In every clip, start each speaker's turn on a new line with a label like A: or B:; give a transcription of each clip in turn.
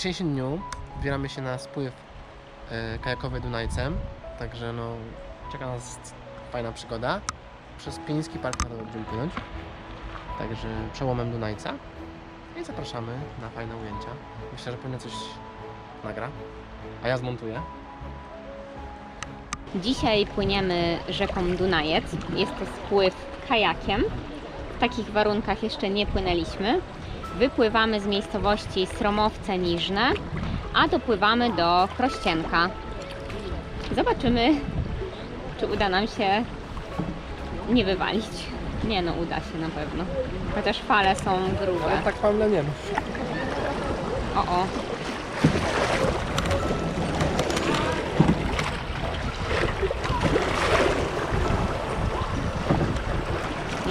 A: dzisiejszym dniu wybieramy się na spływ e, kajakowy Dunajcem, także no czeka nas fajna przygoda. Przez Pieniński Park Narodowy będziemy płynąć, także przełomem Dunajca i zapraszamy na fajne ujęcia. Myślę, że pewnie coś nagra, a ja zmontuję.
B: Dzisiaj płyniemy rzeką Dunajec. Jest to spływ kajakiem. W takich warunkach jeszcze nie płynęliśmy. Wypływamy z miejscowości Sromowce Niżne, a dopływamy do Krościenka. Zobaczymy, czy uda nam się nie wywalić. Nie no, uda się na pewno. Chociaż fale są grube.
A: tak fajne nie
B: O, o.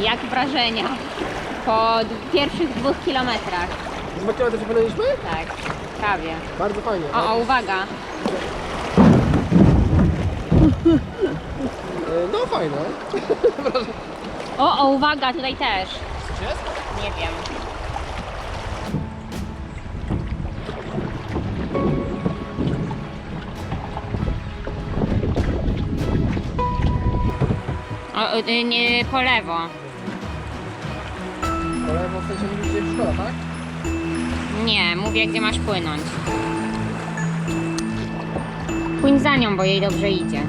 B: Jak wrażenia po pierwszych dwóch kilometrach?
A: Dwa kilometry płynęliśmy?
B: Tak, prawie.
A: Bardzo fajnie.
B: O, o, uwaga.
A: E, No fajne.
B: O, o, uwaga, tutaj też. Nie wiem. O, y, nie, po lewo.
A: Sensie gdzie szkoda, tak?
B: Nie, mówię gdzie masz płynąć. Płyń za nią, bo jej dobrze idzie.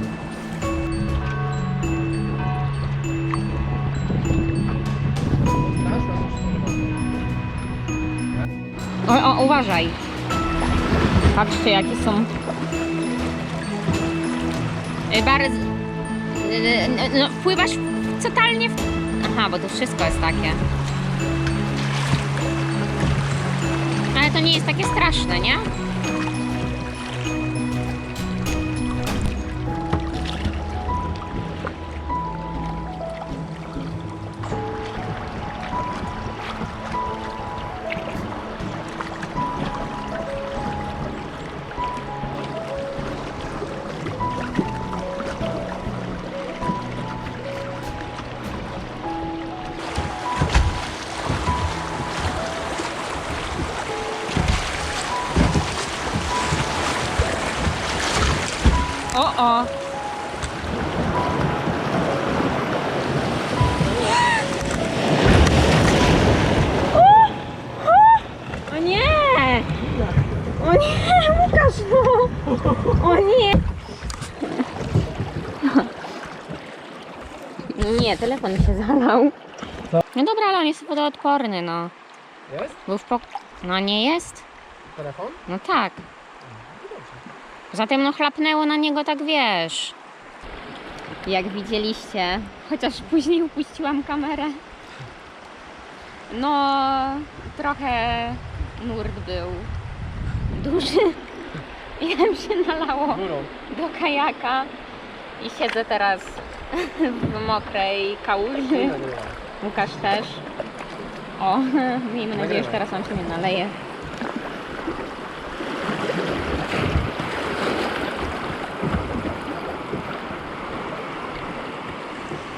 B: O, o, uważaj. Patrzcie, jakie są. Bardzo. No, wpływasz totalnie w. Aha, bo to wszystko jest takie. To nie jest takie straszne, nie? Telefon się zalał.
A: Co?
B: No dobra, ale on jest wodoodporny, no.
A: Jest?
B: Był w pok... No nie jest?
A: Telefon?
B: No tak. Zatem no chlapnęło na niego tak wiesz. Jak widzieliście, chociaż później upuściłam kamerę. No, trochę nurt był duży. I nam się nalało do kajaka. I siedzę teraz w mokrej kałuży. Łukasz też. O, miejmy nadzieję, że teraz nam się nie naleje.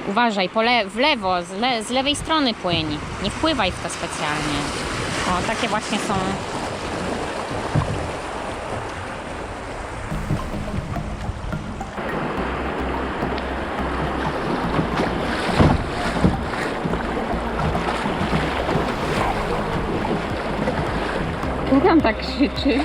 B: Uważaj, po le w lewo, z, le z lewej strony płyń. Nie wpływaj w to specjalnie. O, takie właśnie są. Tam tak krzyczy?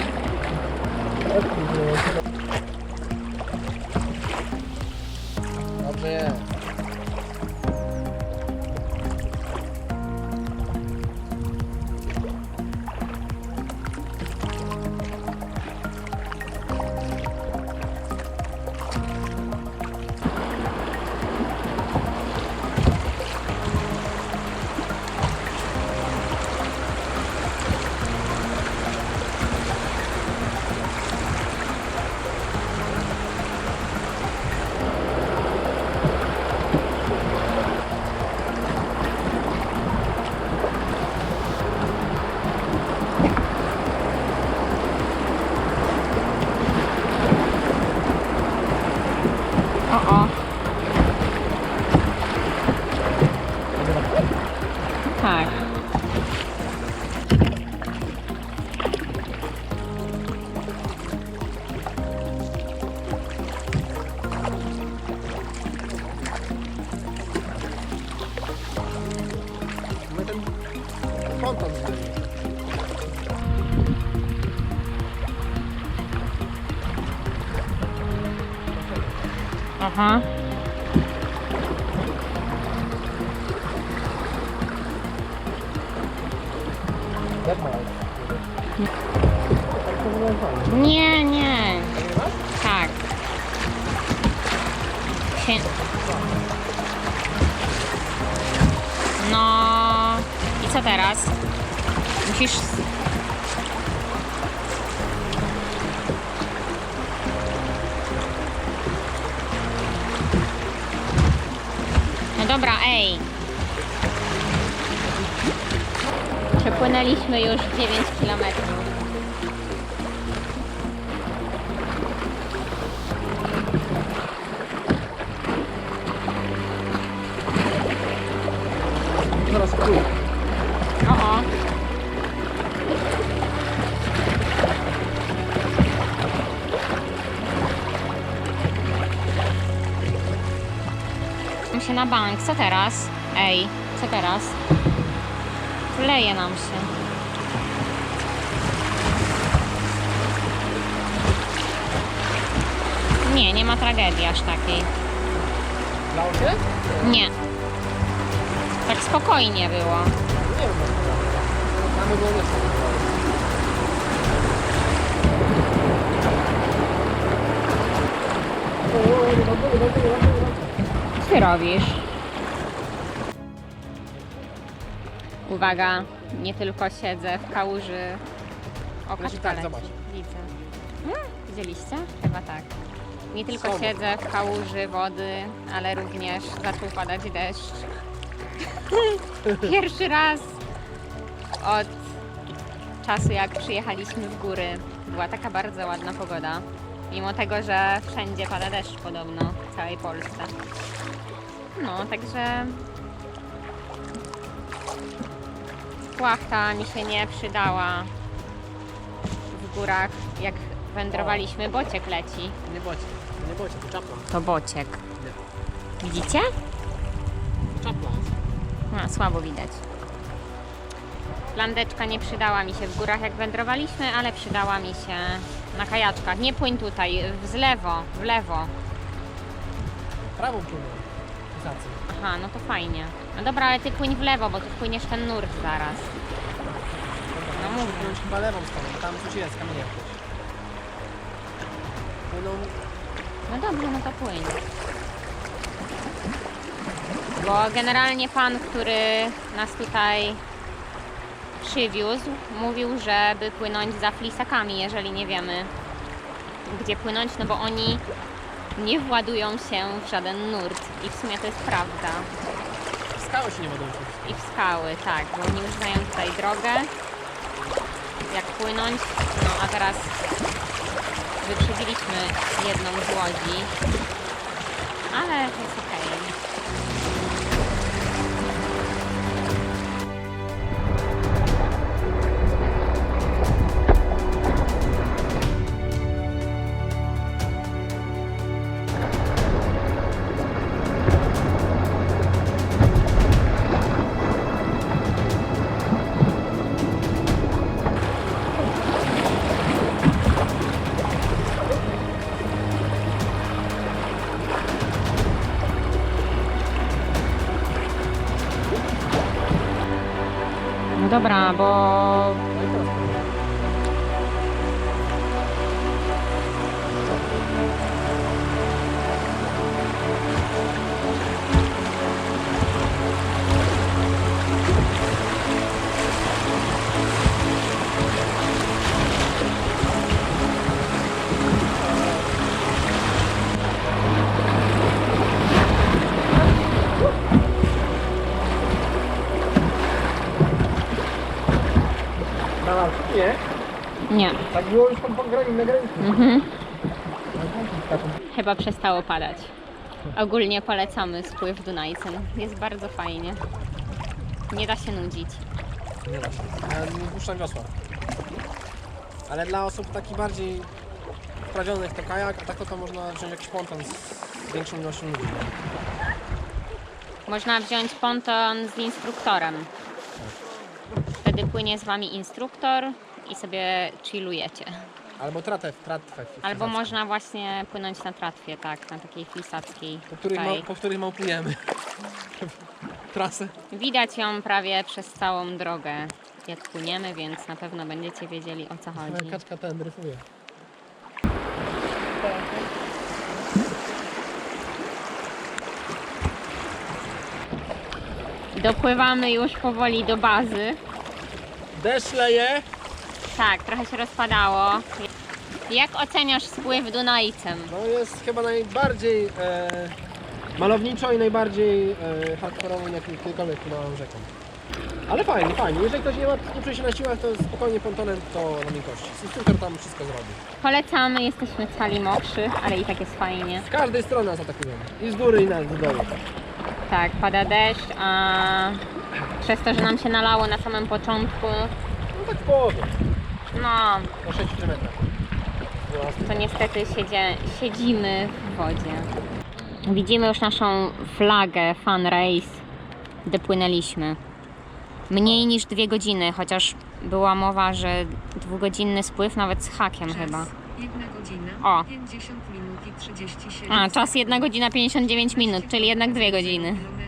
A: attack. Uh-huh.
B: Nie, nie. Tak. Się... No i co teraz? Musisz. No dobra, ej. Przepłynęliśmy już 9 kilometrów. Bank. Co teraz? Ej, co teraz? Wleje nam się. Nie, nie ma tragedii aż takiej.
A: Się?
B: Nie. Tak spokojnie było.
A: Nie wiem. Mamy
B: ty robisz? Uwaga, nie tylko siedzę w kałuży. O,
A: Leci
B: kaczka
A: tak, zobacz.
B: Widzę. Hmm, widzieliście? Chyba tak. Nie tylko
A: Są.
B: siedzę w kałuży wody, ale również zaczął padać deszcz. Pierwszy raz od czasu, jak przyjechaliśmy w góry. Była taka bardzo ładna pogoda. Mimo tego, że wszędzie pada deszcz podobno w całej Polsce. No, także płachta mi się nie przydała w górach, jak wędrowaliśmy. Bociek leci.
A: Nie bocie. Nie bocie, to czapla.
B: To bociek. Widzicie?
A: Czapla.
B: A, słabo widać. Landeczka nie przydała mi się w górach, jak wędrowaliśmy, ale przydała mi się na kajaczkach. Nie płyń tutaj, w lewo, w lewo.
A: Prawą płynę.
B: Aha, no to fajnie. No dobra, ale ty płyń w lewo, bo tu wpłyniesz ten nurt zaraz. No mów.
A: wziąć chyba lewą stronę, bo tam coś jest, kamienie jakieś. Płyną...
B: No dobrze, no to płyń. Bo generalnie pan, który nas tutaj przywiózł, mówił, żeby płynąć za flisakami, jeżeli nie wiemy, gdzie płynąć, no bo oni nie władują się w żaden nurt. I w sumie to jest prawda.
A: Skały się nie wodą
B: I w skały, tak, bo oni już znają tutaj drogę, jak płynąć. No a teraz wyprzedziliśmy jedną z łodzi, ale jest bravo.
A: Tak było już tam po granicy, na granicy.
B: Mhm.
A: Skaczą.
B: Chyba przestało padać. Ogólnie polecamy spływ Dunajcem. Jest bardzo fajnie. Nie da się nudzić.
A: Nie da się. Ja nie puszczam wiosła. Ale dla osób takich bardziej wprawionych to kajak, a tak to, to można wziąć jakiś ponton z większą ilością ludzi.
B: Można wziąć ponton z instruktorem. Wtedy Wtedy płynie z Wami instruktor i sobie chillujecie.
A: Albo tratę, tratwę.
B: Albo można właśnie płynąć na tratwie, tak, na takiej flisackiej.
A: Po
B: Tutaj.
A: ma, po których małpujemy. Trasę.
B: Widać ją prawie przez całą drogę, jak płyniemy, więc na pewno będziecie wiedzieli o co chodzi.
A: kaczka ten dryfuje.
B: Dopływamy już powoli do bazy.
A: Deszcz leje.
B: Tak, trochę się rozpadało. Jak oceniasz spływ Dunajcem?
A: No jest chyba najbardziej e, malowniczo i najbardziej e, hardkorową, jaką kiedykolwiek płynąłem rzeką. Ale fajnie, fajnie. Jeżeli ktoś nie ma, czuje się na siłach, to spokojnie pontonem to na miękkości. Instruktor tam wszystko zrobi.
B: Polecamy, jesteśmy cali mokrzy, ale i tak jest fajnie.
A: Z każdej strony nas atakują. I z góry, i na, z dołu.
B: Tak, pada deszcz, a przez to, że nam się nalało na samym początku,
A: No tak w połowie.
B: No
A: Po 6 km.
B: to niestety siedzie, siedzimy w wodzie. Widzimy już naszą flagę Fun Race, gdy płynęliśmy. Mniej niż dwie godziny, chociaż była mowa, że dwugodzinny spływ nawet z hakiem chyba.
C: 1 godzina,
B: O.
C: 50 minut i 37
B: A, czas 1 godzina 59 minut, czyli jednak dwie godziny.
C: kilometrów.